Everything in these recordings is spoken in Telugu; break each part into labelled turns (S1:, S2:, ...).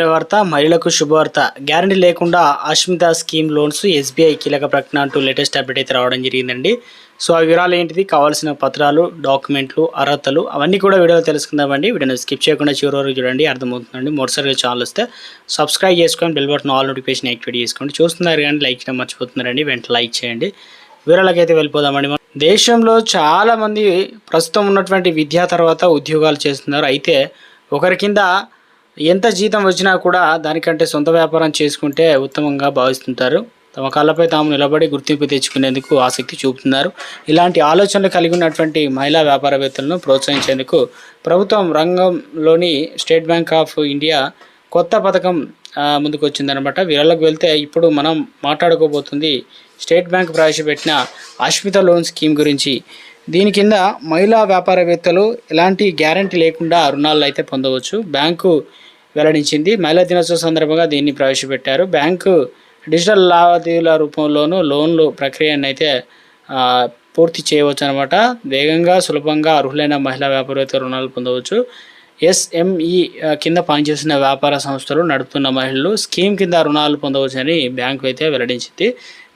S1: వార్త మహిళలకు శుభవార్త. గ్యారంటీ లేకుండా అష్మిత స్కీమ్ లోన్స్ ఎస్బీఐ కీలక ప్రకటన అంటూ లేటెస్ట్ అప్డేట్ అయితే రావడం జరిగిందండి. సో ఆ వివరాలు ఏంటిది? కావాల్సిన పత్రాలు డాక్యుమెంట్లు అర్హతలు అవన్నీ కూడా వీడియోలో తెలుసుకుందామండి. వీడియోని స్కిప్ చేయకుండా చివరి వరకు చూడండి. అర్థమవుతుందండి. మొదటిసారిగా ఛానల్ వస్తే సబ్స్క్రైబ్ చేసుకొని bell button all notification activate చేసుకోండి. చూస్తున్నారు కానీ లైక్ చేయడం మర్చిపోతున్నారండి. వెంటనే లైక్ చేయండి. వివరాలకైతే వెళ్ళిపోదామండి. మనం దేశంలో చాలామంది ప్రస్తుతం ఉన్నటువంటి విద్యా తర్వాత ఉద్యోగాలు చేస్తున్నారు. అయితే ఒకరి కింద ఎంత జీతం వచ్చినా కూడా దానికంటే సొంత వ్యాపారం చేసుకుంటే ఉత్తమంగా భావిస్తుంటారు. తమ కాళ్ళపై తాము నిలబడి గుర్తింపు తెచ్చుకునేందుకు ఆసక్తి చూపుతున్నారు. ఇలాంటి ఆలోచనలు కలిగి ఉన్నటువంటి మహిళా వ్యాపారవేత్తలను ప్రోత్సహించేందుకు ప్రభుత్వం రంగంలోని స్టేట్ బ్యాంక్ ఆఫ్ ఇండియా కొత్త పథకం ముందుకు వచ్చిందనమాట వీళ్ళకి వెళ్తే ఇప్పుడు మనం మాట్లాడుకోబోతుంది స్టేట్ బ్యాంక్ ప్రవేశపెట్టిన అశ్మిత లోన్ స్కీమ్ గురించి. దీని కింద మహిళా వ్యాపారవేత్తలు ఎలాంటి గ్యారంటీ లేకుండా రుణాలు అయితే పొందవచ్చు. బ్యాంకు వెల్లడించింది. మహిళా దినోత్సవం సందర్భంగా దీన్ని ప్రవేశపెట్టారు. బ్యాంకు డిజిటల్ లావాదేవీల రూపంలోనూ లోన్లు ప్రక్రియను అయితే పూర్తి చేయవచ్చు అనమాట వేగంగా సులభంగా అర్హులైన మహిళా వ్యాపారవేత్తలు రుణాలు పొందవచ్చు. ఎస్ఎంఈ కింద పనిచేసిన వ్యాపార సంస్థలు నడుపుతున్న మహిళలు స్కీమ్ కింద రుణాలు పొందవచ్చని బ్యాంకు అయితే వెల్లడించింది.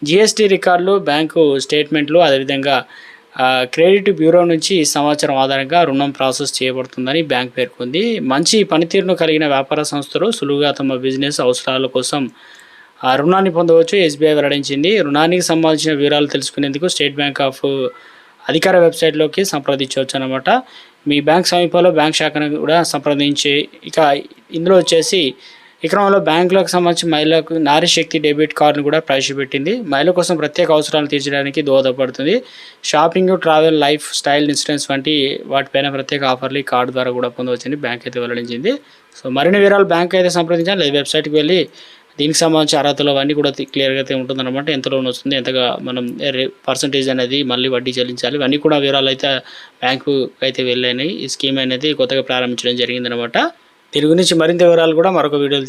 S1: జిఎస్టీ రికార్డులు బ్యాంకు స్టేట్మెంట్లు అదేవిధంగా క్రెడిట్ బ్యూరో నుంచి ఈ సమాచారం ఆధారంగా రుణం ప్రాసెస్ చేయబడుతుందని బ్యాంక్ పేర్కొంది. మంచి పనితీరును కలిగిన వ్యాపార సంస్థలు సులువుగా తమ బిజినెస్ అవసరాల కోసం ఆ రుణాన్ని పొందవచ్చు. ఎస్బీఐ వెల్లడించింది. రుణానికి సంబంధించిన వివరాలు తెలుసుకునేందుకు స్టేట్ బ్యాంక్ ఆఫ్ అధికార వెబ్సైట్లోకి సంప్రదించవచ్చు అనమాట మీ బ్యాంక్ సమీపంలో బ్యాంక్ శాఖను కూడా సంప్రదించి ఇక ఇందులో వచ్చేసి ఈ క్రమంలో బ్యాంకులకు సంబంధించి మహిళలకు నారీ శక్తి డెబిట్ కార్డును కూడా ప్రవేశపెట్టింది. మహిళల కోసం ప్రత్యేక అవసరాలు తీర్చడానికి దోహదపడుతుంది. Shopping travel lifestyle insurance వంటి వాటిపైన ప్రత్యేక ఆఫర్లు ఈ కార్డు ద్వారా కూడా పొందవచ్చని బ్యాంక్ అయితే వెల్లడించింది. సో మరిన్ని వివరాలు బ్యాంక్ అయితే సంప్రదించాలి. లేదా వెబ్సైట్కి వెళ్ళి దీనికి సంబంధించి అర్హతలు అవన్నీ కూడా క్లియర్గా అయితే ఉంటుందన్నమాట. ఎంత లోన్ వస్తుంది ఎంతగా మనం పర్సంటేజ్ అనేది మళ్ళీ వడ్డీ చెల్లించాలి. ఇవన్నీ కూడా వివరాలు అయితే బ్యాంకు అయితే వెళ్ళాయి ఈ స్కీమ్ అనేది కొత్తగా ప్రారంభించడం జరిగిందనమాట దీని గురించి మరింత వివరాలు కూడా మరొక వీడియోలు